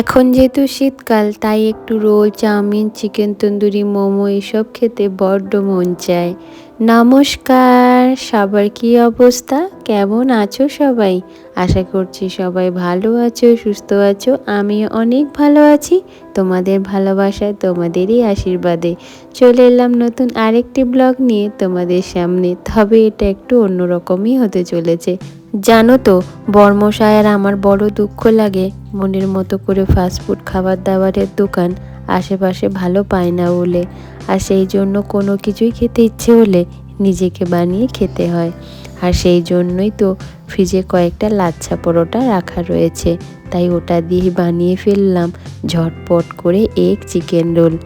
এখন যেহেতু শীতকাল, তাই একটু roll, chowmein, chicken, tandoori, momo, এসব খেতে বড্ড মন চায়। নমস্কার, সবার কি অবস্থা? কেমন আছো সবাই? আশা করছি সবাই ভালো আছো, সুস্থ আছো আমি অনেক ভালো আছি। তোমাদের ভালোবাসায় তোমাদেরই আশীর্বাদে চলে এলাম নতুন আরেকটি ব্লগ নিয়ে। তোমাদের সামনে তবে এটা একটু অন্যরকমই হতে চলেছে। জানো তো, বর্মশায় আর আমার বড় দুঃখ লাগে। মনের মতো করে ফাস্টফুড খাবার দাবারের দোকান আশেপাশে ভালো পায় না বলে। আর সেই জন্য কোনো কিছুই খেতে ইচ্ছে হলে নিজেকে বানিয়ে খেতে হয়। আর সেই জন্যই তো ফ্রিজে কয়েকটা লাচ্ছা পরোটা রাখা রয়েছে। তাই ওটা দিয়ে বানিয়ে ফেললাম, ঝটপট করে এক চিকেন রোল।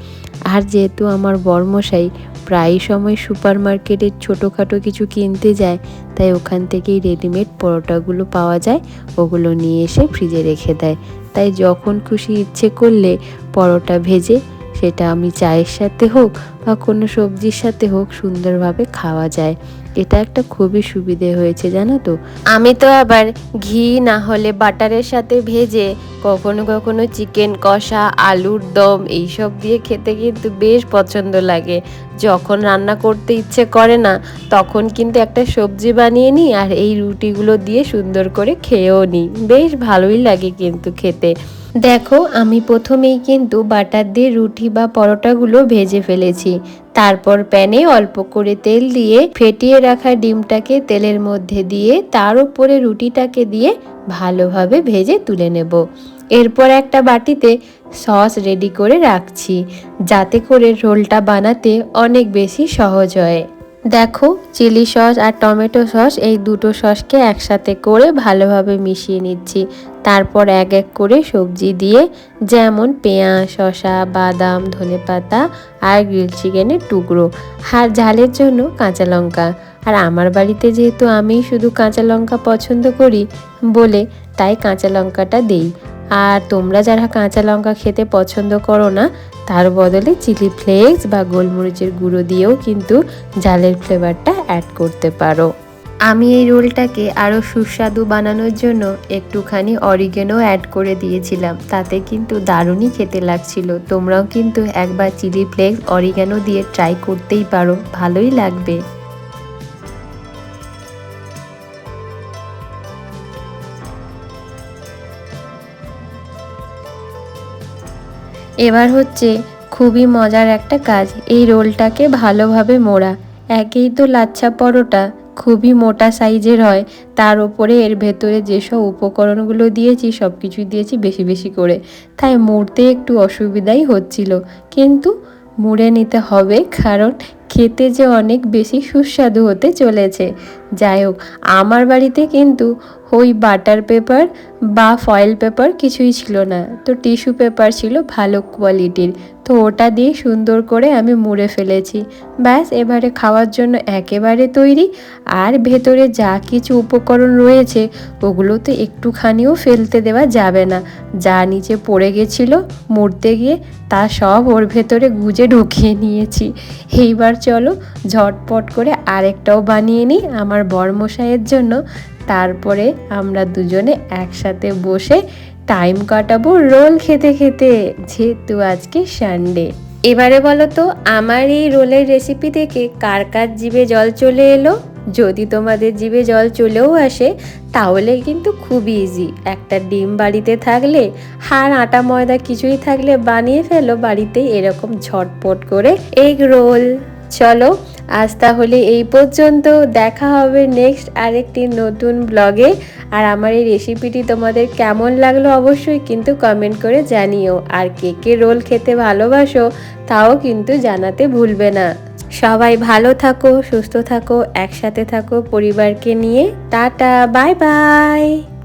আর যেহেতু আমার বর্মশাই প্রায় সময় সুপার মার্কেটের ছোটোখাটো কিছু কিনতে যায়, তাই ওখান থেকেই রেডিমেড পরোটাগুলো পাওয়া যায়, ওগুলো নিয়ে এসে ফ্রিজে রেখে দেয়। তাই যখন খুশি ইচ্ছে করলে পরোটা ভেজে সেটা আমি চায়ের সাথে হোক বা কোনো সবজির সাথে হোক সুন্দরভাবে খাওয়া যায়। এটা একটা খুবই সুবিধে হয়েছে, জানো তো। আমি তো আবার ঘি না হলে বাটারের সাথে ভেজে কখনো কখনো চিকেন কষা, আলুর দম এইসব দিয়ে খেতে কিন্তু বেশ পছন্দ লাগে। যখন রান্না করতে ইচ্ছে করে না, তখন কিন্তু একটা সবজি বানিয়ে নিই আর এই রুটিগুলো দিয়ে সুন্দর করে খেয়েও নিই। বেশ ভালোই লাগে কিন্তু খেতে। দেখো, আমি প্রথমেই কিন্তু বাটার দিয়ে রুটি বা পরোটাগুলো ভেজে ফেলেছি। তারপর প্যানে অল্প করে তেল দিয়ে ফেটিয়ে রাখা ডিমটাকে তেলের মধ্যে দিয়ে তার উপরে রুটিটাকে দিয়ে ভালোভাবে ভেজে তুলে নেব। এরপর একটা বাটিতে সস রেডি করে রাখছি, যাতে করে রোলটা বানাতে অনেক বেশি সহজ হয়। দেখো, চিলি সস আর টমেটো সস এই দুটো সসকে একসাথে করে ভালোভাবে মিশিয়ে নিচ্ছি। তারপর এক এক করে সবজি দিয়ে যেমন পেঁয়াজ, শসা, বাদাম, ধনে পাতা আর গ্রিল চিকেনের টুকরো আর ঝালের জন্য কাঁচা লঙ্কা। আর আমার বাড়িতে যেহেতু আমি শুধু কাঁচা লঙ্কা পছন্দ করি বলে তাই কাঁচা লঙ্কাটা দেই। আর তোমরা যারা কাঁচা লঙ্কা খেতে পছন্দ করো না, তার বদলে চিলি ফ্লেক্স বা গোলমরিচের গুঁড়ো দিয়েও কিন্তু জালের ফ্লেভারটা অ্যাড করতে পারো। আমি এই রোলটাকে আরও সুস্বাদু বানানোর জন্য একটুখানি অরিগেনও অ্যাড করে দিয়েছিলাম। তাতে কিন্তু দারুণই খেতে লাগছিল। তোমরাও কিন্তু একবার চিলি ফ্লেক্স অরিগেনো দিয়ে ট্রাই করতেই পারো। ভালোই লাগবে। এবার হচ্ছে খুবই মজার একটা কাজ, এই রোলটাকে ভালোভাবে মোড়া। একেই তো লাচ্ছা পরোটা, খুবই মোটা সাইজের হয়, তার ওপরে এর ভেতরে যেসব উপকরণগুলো দিয়েছি সব কিছু দিয়েছি বেশি বেশি করে। তাই মুড়তে একটু অসুবিধাই হচ্ছিল, কিন্তু মুড়ে নিতে হবে, কারণ খেতে যে অনেক বেশি সুস্বাদু হতে চলেছে। যাই হোক, আমার বাড়িতে কিন্তু ওই বাটার পেপার বা ফয়েল পেপার কিছুই ছিল না। তো টিস্যু পেপার ছিল ভালো কোয়ালিটির। তো ওটা দিয়ে সুন্দর করে আমি মুড়ে ফেলেছি। ব্যাস, এবারে খাওয়ার জন্য একেবারে তৈরি। আর ভেতরে যা কিছু উপকরণ রয়েছে, ওগুলো তো একটুখানিও ফেলতে দেওয়া যাবে না। যা নিচে পড়ে গেছিল, মুড়তে গিয়ে তা সব ওর ভেতরে গুজে ঢুকিয়ে নিয়েছি। এইবার চলো, ঝটপট করে আরেকটাও বানিয়ে নিই আমার বরমশাইয়ের জন্য। তারপরে আমরা দুজনে একসাথে বসে টাইম কাটাবো রোল খেতে খেতে, যেহেতু আজকে সানডে এবারে বলো তো আমার এই রোলের রেসিপি থেকে কার কার জিভে জল চলে এলো? যদি তোমাদের জিভে জল চলেও আসে, তাহলে কিন্তু খুব ইজি একটা ডিম বাড়িতে থাকলে হার আটা ময়দা কিছুই থাকলে বানিয়ে ফেলো বাড়িতে এরকম ঝটপট করে এগ রোল চলো, আজ তাহলে এই পর্যন্ত। দেখা হবে নেক্সট আরেকটি নতুন ব্লগে আর আমার এই রেসিপিটি তোমাদের কেমন লাগল অবশ্যই কিন্তু কমেন্ট করে জানিও। আর কে কে রোল খেতে ভালোবাসো, তাও কিন্তু জানাতে ভুলবে না। সবাই ভালো থাকো, সুস্থ থাকো, একসাথে থাকো পরিবারকে নিয়ে। Tata bye bye